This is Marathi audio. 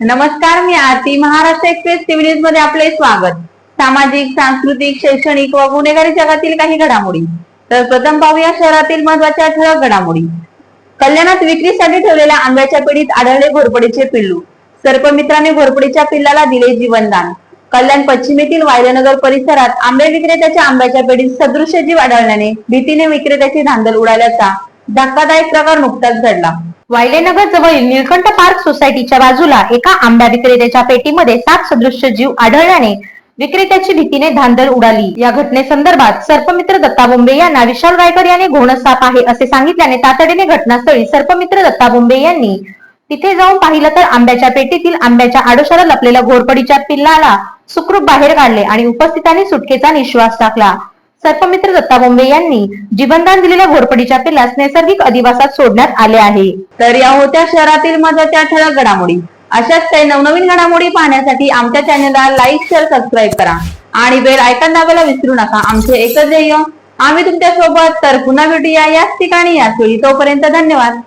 नमस्कार मी आरती महाराष्ट्र एक्सप्रेस टीव्ही न्यूजमध्ये आपले स्वागत. सामाजिक सांस्कृतिक शैक्षणिक व गुन्हेगारी जगातील काही घडामोडी. तर प्रथम पाहूया शहरातील महत्त्वाच्या ठळक घडामोडी. कल्याणात विक्रीसाठी ठेवलेल्या आंब्याच्या पिढीत आढळले घोरपडीचे पिल्लू. सर्पमित्राने घोरपडीच्या पिल्लाला दिले जीवनदान. कल्याण पश्चिमेतील वायरनगर परिसरात आंबे विक्रेत्याच्या आंब्याच्या पिढीत सदृश्य जीव आढळल्याने भीतीने विक्रेत्याची धांदल उडाल्याचा धक्कादायक प्रकार नुकताच घडला. वायलेनगर जवळील निळकंठ पार्क सोसायटीच्या बाजूला एका आंब्या विक्रेत्याच्या पेटीमध्ये सात सदृश्य जीव आढळल्याने विक्रेत्याची भीतीने धांदल उडाली. या घटनेसंदर्भात सर्पमित्र दत्ता बोंबे यांना विशाल रायकर यांनी घोणस साप आहे असे सांगितल्याने तातडीने घटनास्थळी सर्पमित्र दत्ता बोंबे यांनी तिथे जाऊन पाहिलं तर आंब्याच्या पेटीतील आंब्याच्या आडोशाला लपलेल्या घोरपडीच्या पिल्लाला सुखरूप बाहेर काढले आणि उपस्थितांनी सुटकेचा निश्वास टाकला. सर्पमित्र दत्ता बोंबे यांनी जीवनदान दिलेल्या घोरपडीच्या पिल्लास नैसर्गिक अधिवासात सोडण्यात आले आहे. तर या होत्या शहरातील मजाच्या ठळक घडामोडी. अशाच काही नवनवीन घडामोडी पाहण्यासाठी आमच्या चॅनलला लाईक शेअर सबस्क्राईब करा. आणि बेल आयकॉन दाबायला विसरू नका. आमचे एकच ध्येय आम्ही तुमच्यासोबत तर पुन्हा भेटूया याच ठिकाणी याच वेळी. तोपर्यंत धन्यवाद.